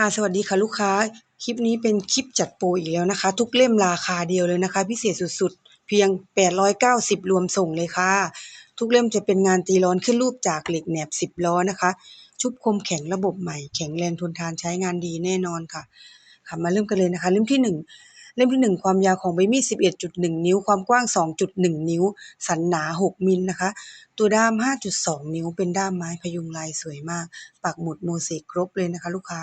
ค่ะสวัสดีค่ะลูกค้า คลิปนี้เป็นคลิปจัดโปรอีกแล้วนะคะ ทุกเล่มราคาเดียวเลยนะคะ พิเศษสุดๆ เพียง 890 รวมส่งเลยค่ะ ทุกเล่มจะเป็นงานตีร้อนขึ้นรูปจากเหล็กแหนบ 10 ล้อนะคะ ชุบคมแข็งระบบใหม่ แข็งแรงทนทานใช้งานดีแน่นอนค่ะ ค่ะมาเริ่มกันเลยนะคะ เล่มที่ 1เล่มที่ 1 ความยาวของใบมีด 11.1 นิ้ว ความกว้าง 2.1 นิ้ว สันหนา 6 มิลนะคะ ตัวด้าม 5.2 นิ้ว เป็นด้ามไม้พยุงลายสวยมาก ปักหมุดโมเสกครบเลยนะคะ ลูกค้า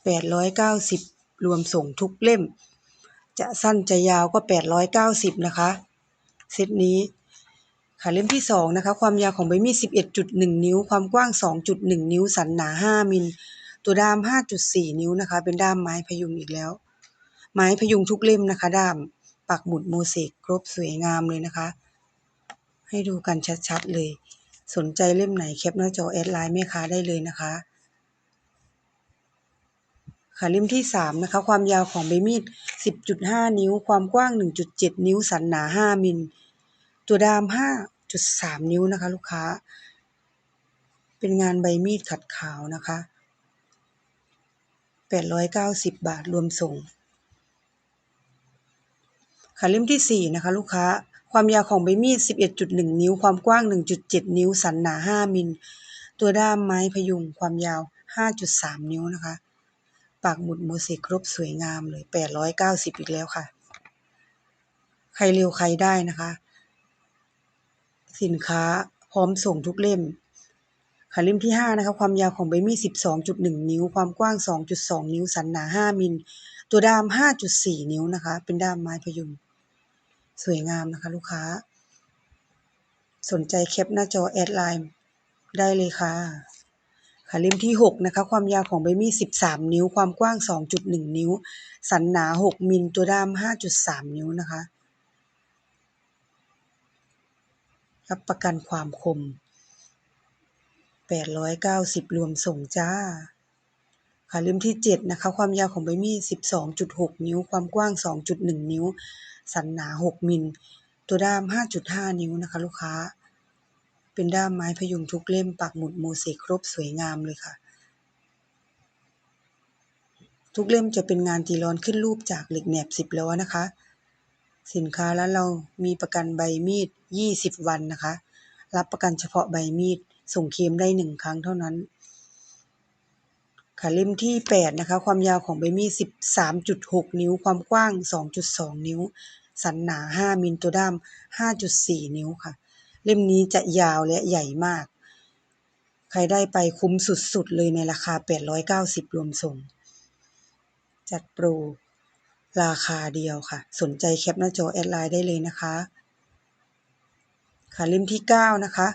890 รวมส่งทุกเล่ม จะสั้นจะยาวก็ 890 นะคะ เซตนี้ ค่ะเล่มที่ 2 นะคะ ความยาวของใบมีด 11.1 นิ้ว ความกว้าง 2.1 นิ้ว สันหนา 5 มิล ตัวด้าม 5.4 นิ้วนะคะ เป็นด้ามไม้พยุงอีกแล้ว ไม้พยุงทุกเล่มนะคะ ด้าม ปักหมุดโมเสกครบสวยงามเลยนะคะ ให้ดูกันชัดๆเลย สนใจเล่มไหนแคปหน้าจอแอดไลน์แม่ค้าได้เลยนะคะ ค่ะเล่มที่3นะคะ ความยาวของใบมีด10.5นิ้ว ความกว้าง1.7นิ้ว สันหนา5มิล ตัวด้าม5.3นิ้วนะคะ ลูกค้า เป็นงานใบมีดขัดขาวนะคะ890บาทรวมส่ง ค่ะเล่มที่4นะคะ ลูกค้า ความยาวของใบมีด11.1นิ้ว ความกว้าง1.7นิ้ว สันหนา5มิล ตัวด้ามไม้พยุงความยาว5.3นิ้วนะคะ ปากหมุดโมเสกครบสวยงามเลย890อีกแล้วค่ะ ใครเร็วใครได้นะคะ สินค้าพร้อมส่งทุกเล่ม ค่ะเล่มที่5นะคะความยาวของใบมีด12.1นิ้ว ความกว้าง2.2นิ้ว สันหนา5มิล ตัวด้าม5.4นิ้วนะคะ เป็นด้ามไม้พยุงสวยงามนะคะ ลูกค้า สนใจแคปหน้าจอแอดไลน์ได้เลยค่ะ ค่ะเล่มที่ 6 นะคะ ความยาวของใบมีด 13 นิ้ว ความกว้าง 2.1 นิ้ว สันหนา 6 มิล ตัวด้าม 5.3 นิ้วนะคะ รับประกันความคม 890 รวมส่งจ้า ค่ะเล่มที่ 7 นะคะ ความยาวของใบมีด 12.6 นิ้ว ความกว้าง 2.1 นิ้ว สันหนา 6 มิล ตัวด้าม 5.5 นิ้วนะคะ ลูกค้า เป็นด้ามไม้พยุงทุกเล่ม ปักหมุดโมเสกครบสวยงามเลยค่ะ ทุกเล่มจะเป็นงานตีร้อนขึ้นรูปจากเหล็กแหนบ10ล้อนะคะ สินค้าร้านเรามีประกันใบมีด20วันนะคะ รับประกันเฉพาะใบมีด ส่งเคมได้1ครั้งเท่านั้น ค่ะเล่มที่8นะคะ ความยาวของใบมีด13.6นิ้ว ความกว้าง2.2นิ้ว สันหนา5มิลตัวด้าม5.4นิ้วค่ะ เล่มนี้จะยาวและใหญ่มาก ใครได้ไปคุ้มสุดๆ เลยในราคา 890 รวมส่ง จัดโปร ราคาเดียวค่ะ สนใจแคปหน้าจอแอดไลน์ได้เลยนะคะ ค่ะเล่มที่ 9 นะคะ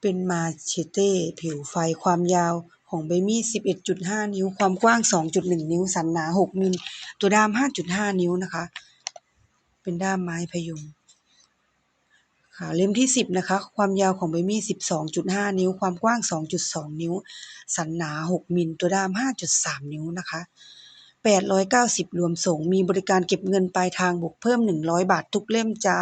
เป็นมาเชเต้ผิวไฟความยาวของใบมีด11.5 นิ้ว ความกว้าง 2.1 นิ้ว สันหนา 6 มิล ตัวด้าม 5.5 นิ้วนะคะ เป็นด้ามไม้พยุง ค่ะเล่มที่ 10 นะคะ ความยาวของใบมีด 12.5 นิ้ว ความกว้าง 2.2 นิ้ว สันหนา 6 มิล ตัวด้าม 5.3 นิ้วนะคะ 890 รวมส่ง มีบริการเก็บเงินปลายทางบวกเพิ่ม 100 บาททุกเล่มจ้า